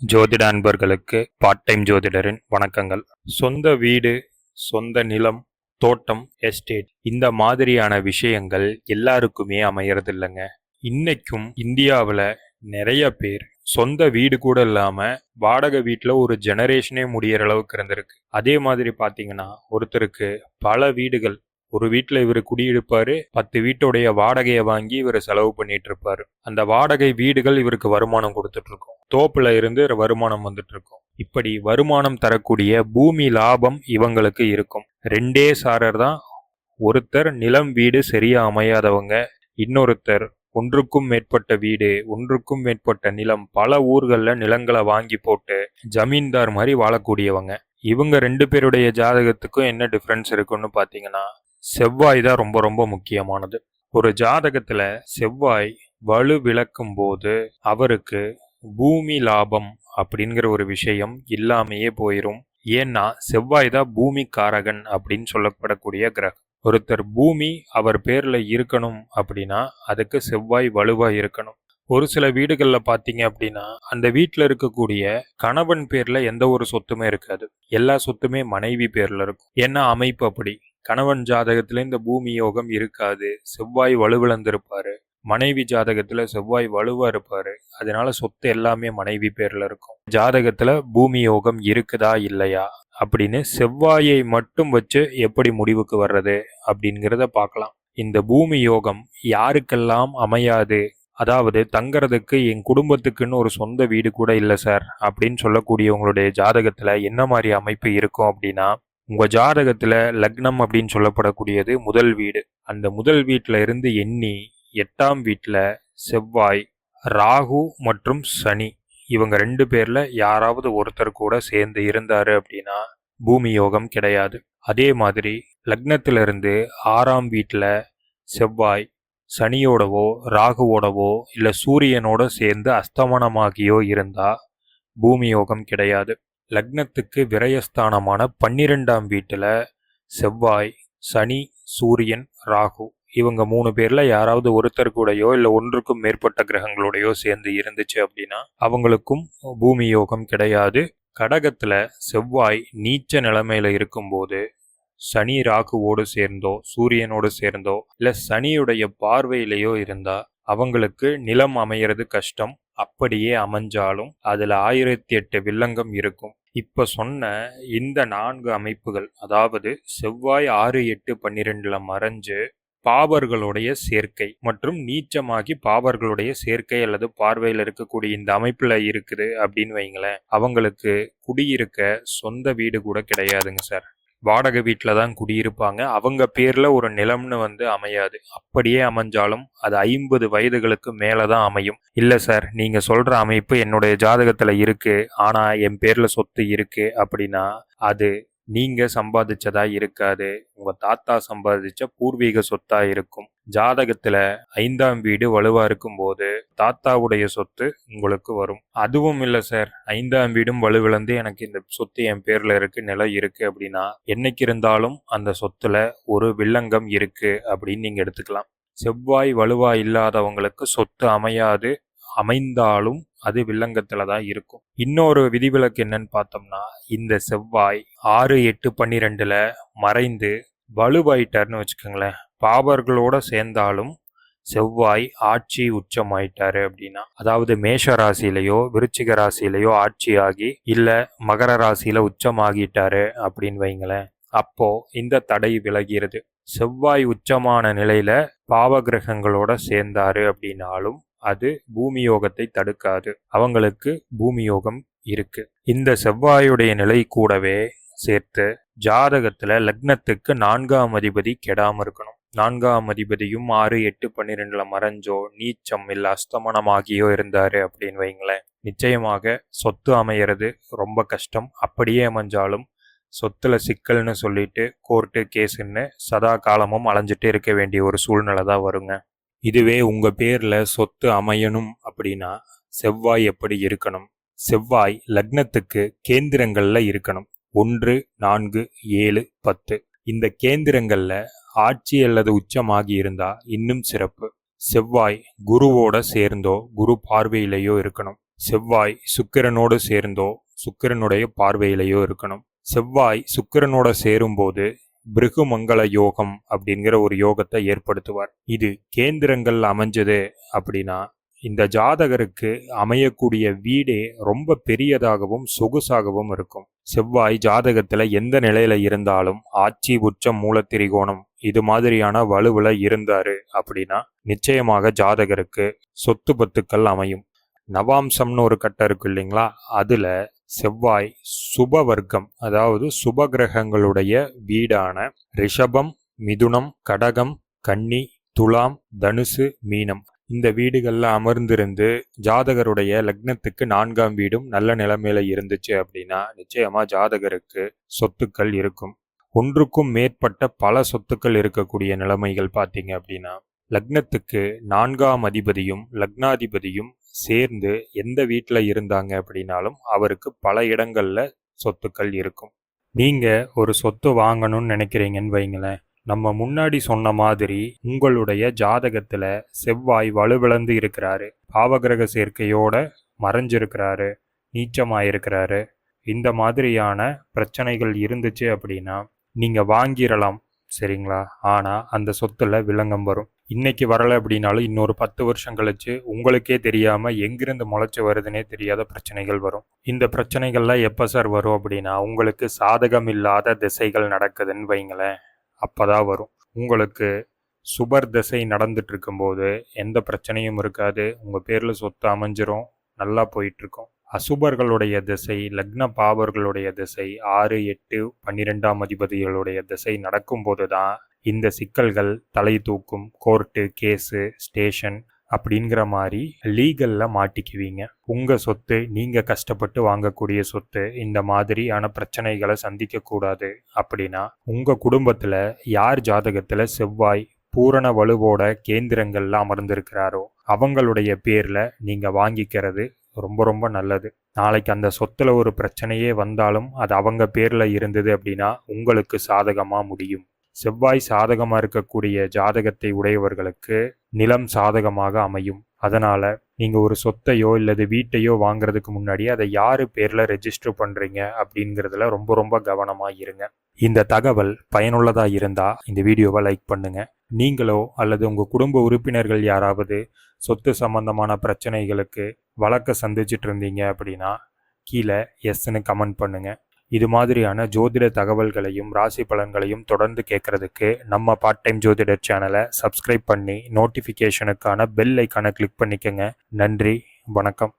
ஜோதிட அன்பர்களுக்கு part time ஜோதிடரின் வணக்கங்கள். சொந்த வீடு சொந்த நிலம் தோட்டம் எஸ்டேட் இந்த மாதிரியான விஷயங்கள் எல்லாருக்குமே அமையறது இல்லைங்க இன்னைக்கும் இந்தியாவில் நிறைய பேர் சொந்த வீடு கூட இல்லாம வாடகை வீட்டில் ஒரு ஜெனரேஷனே முடியிற அளவுக்கு இருந்திருக்கு. அதே மாதிரி பார்த்தீங்கன்னா ஒருத்தருக்கு பல வீடுகள் ஒரு வீட்டில் இவர் குடியிருப்பாரு பத்து வீட்டுடைய வாடகையை வாங்கி இவர் செலவு பண்ணிட்டு இருப்பாரு அந்த வாடகை வீடுகள் இவருக்கு வருமானம் கொடுத்துட்டு இருக்கும் தோப்புல இருந்து வருமானம் வந்துட்டு இருக்கும் இப்படி வருமானம் தரக்கூடிய பூமி லாபம் இவங்களுக்கு இருக்கும். ரெண்டே சாரர் தான். ஒருத்தர் நிலம் வீடு சரியா அமையாதவங்க இன்னொருத்தர் ஒன்றுக்கும் மேற்பட்ட வீடு ஒன்றுக்கும் மேற்பட்ட நிலம் பல ஊர்களில் நிலங்களை வாங்கி போட்டு ஜமீன்தார் மாதிரி வாழக்கூடியவங்க. இவங்க ரெண்டு பேருடைய ஜாதகத்துக்கும் என்ன டிஃப்ரென்ஸ் இருக்குன்னு பார்த்தீங்கன்னா செவ்வாய் தான் ரொம்ப ரொம்ப முக்கியமானது. ஒரு ஜாதகத்துல செவ்வாய் வலு விளக்கும் போது அவருக்கு பூமி லாபம் அப்படிங்கிற ஒரு விஷயம் இல்லாமையே போயிரும். ஏன்னா செவ்வாய் தான் பூமி காரகன் அப்படின்னு சொல்லப்படக்கூடிய கிரகம். ஒருத்தர் பூமி அவர் பேர்ல இருக்கணும் அப்படின்னா அதுக்கு செவ்வாய் வலுவா இருக்கணும். ஒரு சில வீடுகளில் பார்த்தீங்க அப்படின்னா அந்த வீட்டில் இருக்கக்கூடிய கணவன் பேரில் எந்த ஒரு சொத்துமே இருக்காது. எல்லா சொத்துமே மனைவி பேரில் இருக்கும். ஏன்னா அமைப்பு அப்படி. கணவன் ஜாதகத்துல இந்த பூமி யோகம் இருக்காது. செவ்வாய் வலுவிழந்திருப்பாரு. மனைவி ஜாதகத்துல செவ்வாய் வலுவா இருப்பாரு. அதனால சொத்து எல்லாமே மனைவி பேர்ல இருக்கும். ஜாதகத்துல பூமி யோகம் இருக்குதா இல்லையா? அப்படின்னு செவ்வாயை மட்டும் வச்சு எப்படி முடிவுக்கு வர்றது அப்படிங்கிறத பார்க்கலாம். இந்த பூமி யோகம் யாருக்கெல்லாம் அமையாது? அதாவது தங்கறதுக்கு என் குடும்பத்துக்குன்னு ஒரு சொந்த வீடு கூட இல்லை சார். அப்படின்னு சொல்லக்கூடியவங்களுடைய ஜாதகத்துல என்ன மாதிரி அமைப்பு இருக்கும் அப்படின்னா உங்கள் ஜாதகத்தில் லக்னம் அப்படின்னு சொல்லப்படக்கூடியது முதல் வீடு. அந்த முதல் வீட்டில் இருந்து எண்ணி எட்டாம் வீட்டில் செவ்வாய் ராகு மற்றும் சனி. இவங்க ரெண்டு பேரில் யாராவது ஒருத்தர் கூட சேர்ந்து இருந்தார் அப்படின்னா பூமி யோகம் கிடையாது. அதே மாதிரி லக்னத்திலிருந்து ஆறாம் வீட்டில் செவ்வாய் சனியோடவோ ராகுவோடவோ இல்லை சூரியனோட சேர்ந்து அஸ்தமனமாகியோ இருந்தால் பூமி யோகம் கிடையாது. லக்னத்துக்கு விரயஸ்தானமான பன்னிரெண்டாம் வீட்டில் செவ்வாய் சனி சூரியன் ராகு இவங்க மூணு பேர்ல யாராவது ஒருத்தர் கூடயோ இல்லை ஒன்றுக்கும் மேற்பட்ட கிரகங்களோடையோ சேர்ந்து இருந்துச்சு அப்படின்னா அவங்களுக்கும் பூமி யோகம் கிடையாது. கடகத்துல செவ்வாய் நீச்ச நிலைமையில இருக்கும்போது சனி ராகுவோடு சேர்ந்தோ சூரியனோடு சேர்ந்தோ இல்லை சனியுடைய பார்வையிலேயோ இருந்தா அவங்களுக்கு நிலம் அமையிறது கஷ்டம். அப்படியே அமைஞ்சாலும் அதில் ஆயிரத்தி எட்டு வில்லங்கம் இருக்கும். இப்போ சொன்ன இந்த நான்கு அமைப்புகள் அதாவது செவ்வாய் ஆறு எட்டு பன்னிரெண்டில் மறைஞ்சு பாவர்களுடைய சேர்க்கை மற்றும் நீச்சமாகி பாவர்களுடைய சேர்க்கை அல்லது பார்வையில் இருக்கக்கூடிய இந்த அமைப்பில் இருக்குது அப்படின்னு வைங்களேன் அவங்களுக்கு குடியிருக்க சொந்த வீடு கூட கிடையாதுங்க சார். வாடகை வீட்டில் தான் குடியிருப்பாங்க. அவங்க பேரில் ஒரு நிலம்னு வந்து அமையாது. அப்படியே அமைஞ்சாலும் அது ஐம்பது வயதுகளுக்கு மேலே தான் அமையும். இல்லை சார் நீங்கள் சொல்கிற அமைப்பு என்னுடைய ஜாதகத்தில் இருக்குது ஆனால் என் பேரில் சொத்து இருக்குது அப்படின்னா அது நீங்கள் சம்பாதிச்சதா இருக்காது. உங்கள் தாத்தா சம்பாதிச்ச பூர்வீக சொத்தாக இருக்கும். ஜாதகத்துல ஐந்தாம் வீடு வலுவா இருக்கும் போது தாத்தாவுடைய சொத்து உங்களுக்கு வரும். அதுவும் இல்ல சார் ஐந்தாம் வீடும் வலுவிழந்து எனக்கு இந்த சொத்து என் பேர்ல இருக்கு நிலம் இருக்கு அப்படின்னா என்னைக்கு இருந்தாலும் அந்த சொத்துல ஒரு வில்லங்கம் இருக்கு அப்படின்னு நீங்க எடுத்துக்கலாம். செவ்வாய் வலுவா இல்லாதவங்களுக்கு சொத்து அமையாது அமைந்தாலும் அது வில்லங்கத்துல தான் இருக்கும். இன்னொரு விதிவிலக்கு என்னன்னு பார்த்தோம்னா இந்த செவ்வாய் ஆறு எட்டு பன்னிரெண்டுல மறைந்து வலுவாயிட்டார்னு வச்சுக்கோங்களேன். பாபர்களோட சேர்ந்தாலும் செவ்வாய் ஆட்சி உச்சமாயிட்டாரு அப்படின்னா அதாவது மேஷ ராசியிலையோ விருச்சிக ராசியிலையோ ஆட்சி ஆகி இல்ல மகர ராசியில உச்சமாகிட்டாரு அப்படின்னு வைங்களேன். அப்போ இந்த தடை விலகிறது. செவ்வாய் உச்சமான நிலையில பாவகிரகங்களோட சேர்ந்தாரு அப்படின்னாலும் அது பூமியோகத்தை தடுக்காது. அவங்களுக்கு பூமியோகம் இருக்கு. இந்த செவ்வாயுடைய நிலை கூடவே சேர்த்து ஜாதகத்துல லக்னத்துக்கு நான்காம் அதிபதி கெடாம இருக்கணும். நான்காம் அதிபதியும் ஆறு எட்டு பன்னிரெண்டுல மறைஞ்சோ நீச்சம் இல்ல அஸ்தமனமாகியோ இருந்தாரு அப்படின்னு வைங்களேன். நிச்சயமாக சொத்து அமையிறது ரொம்ப கஷ்டம். அப்படியே அமைஞ்சாலும் சொத்துல சிக்கல்னு சொல்லிட்டு கோர்ட்டு கேஸுன்னு சதா காலமும் அலைஞ்சிட்டே இருக்க வேண்டிய ஒரு சூழ்நிலை தான் வருங்க. இதுவே உங்க பேர்ல சொத்து அமையணும் அப்படின்னா செவ்வாய் எப்படி இருக்கணும்? செவ்வாய் லக்னத்துக்கு கேந்திரங்கள்ல இருக்கணும். ஒன்று நான்கு ஏழு பத்து. இந்த கேந்திரங்கள்ல ஆட்சி அல்லது உச்சமாகி இருந்தா இன்னும் சிறப்பு. செவ்வாய் குருவோட சேர்ந்தோ குரு பார்வையிலேயோ இருக்கணும். செவ்வாய் சுக்கிரனோடு சேர்ந்தோ சுக்கிரனுடைய பார்வையிலேயோ இருக்கணும். செவ்வாய் சுக்கிரனோட சேரும்போது பிருகுமங்கள யோகம் அப்படிங்கிற ஒரு யோகத்தை ஏற்படுத்துவார். இது கேந்திரங்கள் அமைஞ்சது அப்படின்னா இந்த ஜாதகருக்கு அமையக்கூடிய வீடே ரொம்ப பெரியதாகவும் சொகுசாகவும் இருக்கும். செவ்வாய் ஜாதகத்தில் எந்த நிலையில இருந்தாலும் ஆட்சி உச்சம் மூலத்திரிகோணம் இது மாதிரியான வலுவில் இருந்தாரு அப்படின்னா நிச்சயமாக ஜாதகருக்கு சொத்து பத்துக்கள் அமையும். நவாம்சம்னு ஒரு கட்டம் இருக்கு இல்லைங்களா? அதில் செவ்வாய் சுப வர்க்கம் அதாவது சுப கிரகங்களுடைய வீடான ரிஷபம் மிதுனம் கடகம் கன்னி துலாம் தனுசு மீனம். இந்த வீடுகளில் அமர்ந்திருந்து ஜாதகருடைய லக்னத்துக்கு நான்காம் வீடும் நல்ல நிலைமையில இருந்துச்சு அப்படின்னா நிச்சயமா ஜாதகருக்கு சொத்துக்கள் இருக்கும். ஒன்றுக்கும் மேற்பட்ட பல சொத்துக்கள் இருக்கக்கூடிய நிலைமைகள் பார்த்தீங்க அப்படின்னா லக்னத்துக்கு நான்காம் அதிபதியும் லக்னாதிபதியும் சேர்ந்து எந்த வீட்டில் இருந்தாங்க அப்படின்னாலும் அவருக்கு பல இடங்களில் சொத்துக்கள் இருக்கும். நீங்கள் ஒரு சொத்து வாங்கணும்னு நினைக்கிறீங்கன்னு வைங்களேன் நம்ம முன்னாடி சொன்ன மாதிரி உங்களுடைய ஜாதகத்தில் செவ்வாய் வலுவிழந்து இருக்கிறாரு பாவகிரக சேர்க்கையோட மறைஞ்சிருக்கிறாரு நீச்சமாயிருக்கிறாரு இந்த மாதிரியான பிரச்சனைகள் இருந்துச்சு அப்படின்னா நீங்கள் வாங்கிடலாம் சரிங்களா? ஆனால் அந்த சொத்துல விலங்கம் வரும். இன்னைக்கு வரலை அப்படின்னாலும் இன்னொரு பத்து வருஷம் கழிச்சு உங்களுக்கே தெரியாமல் எங்கிருந்து முளைச்சி வருதுன்னே தெரியாத பிரச்சனைகள் வரும். இந்த பிரச்சனைகள்லாம் எப்போ சார் வரும் அப்படின்னா உங்களுக்கு சாதகம் இல்லாத திசைகள் நடக்குதுன்னு வைங்களேன். அப்போ தான் வரும். உங்களுக்கு சுபர் திசை நடந்துட்டு இருக்கும்போது எந்த பிரச்சனையும் இருக்காது. உங்கள் பேரில் சொத்து அமைஞ்சிரும். நல்லா போயிட்டுருக்கோம் அசுபர்களுடைய திசை லக்ன பாவர்களுடைய திசை ஆறு எட்டு பன்னிரெண்டாம் அதிபதிகளுடைய திசை நடக்கும்போது தான் இந்த சிக்கல்கள் தலை தூக்கும் கோர்ட்டு கேஸு ஸ்டேஷன் அப்படிங்கிற மாதிரி லீகலில் மாட்டிக்குவீங்க. உங்கள் சொத்து நீங்கள் கஷ்டப்பட்டு வாங்கக்கூடிய சொத்து இந்த மாதிரியான பிரச்சனைகளை சந்திக்கக்கூடாது அப்படின்னா உங்கள் குடும்பத்தில் யார் ஜாதகத்தில் செவ்வாய் பூரண வலுவோட கேந்திரங்கள்ல அமர்ந்திருக்கிறாரோ அவங்களுடைய பேர்ல நீங்க வாங்கிக்கிறது ரொம்ப ரொம்ப நல்லது. நாளைக்கு அந்த சொத்தில் ஒரு பிரச்சனையே வந்தாலும் அது அவங்க பேரில் இருந்தது அப்படின்னா உங்களுக்கு சாதகமாக முடியும். செவ்வாய் சாதகமாக இருக்கக்கூடிய ஜாதகத்தை உடையவர்களுக்கு நிலம் சாதகமாக அமையும். அதனால் நீங்கள் ஒரு சொத்தையோ இல்லது வீட்டையோ வாங்குறதுக்கு முன்னாடி அதை யார் பேரில் ரெஜிஸ்டர் பண்ணுறீங்க அப்படிங்கிறதுல ரொம்ப ரொம்ப கவனமாக இருங்க. இந்த தகவல் பயனுள்ளதாக இருந்தால் இந்த வீடியோவை லைக் பண்ணுங்கள் நீங்களோ அல்லது உங்கள் குடும்ப உறுப்பினர்கள் யாராவது சொத்து சம்பந்தமான பிரச்சனைகளுக்கு வழக்க சந்திச்சிட்டு இருந்தீங்க அப்படின்னா கீழே எஸ்ன்னு கமெண்ட் பண்ணுங்கள் இது மாதிரியான ஜோதிட தகவல்களையும் ராசி பலன்களையும் தொடர்ந்து கேட்கறதுக்கு நம்ம பார்ட் டைம் ஜோதிடர் சேனலை சப்ஸ்கிரைப் பண்ணி நோட்டிஃபிகேஷனுக்கான பெல் ஐக்கானை கிளிக் பண்ணிக்கங்க. நன்றி வணக்கம்.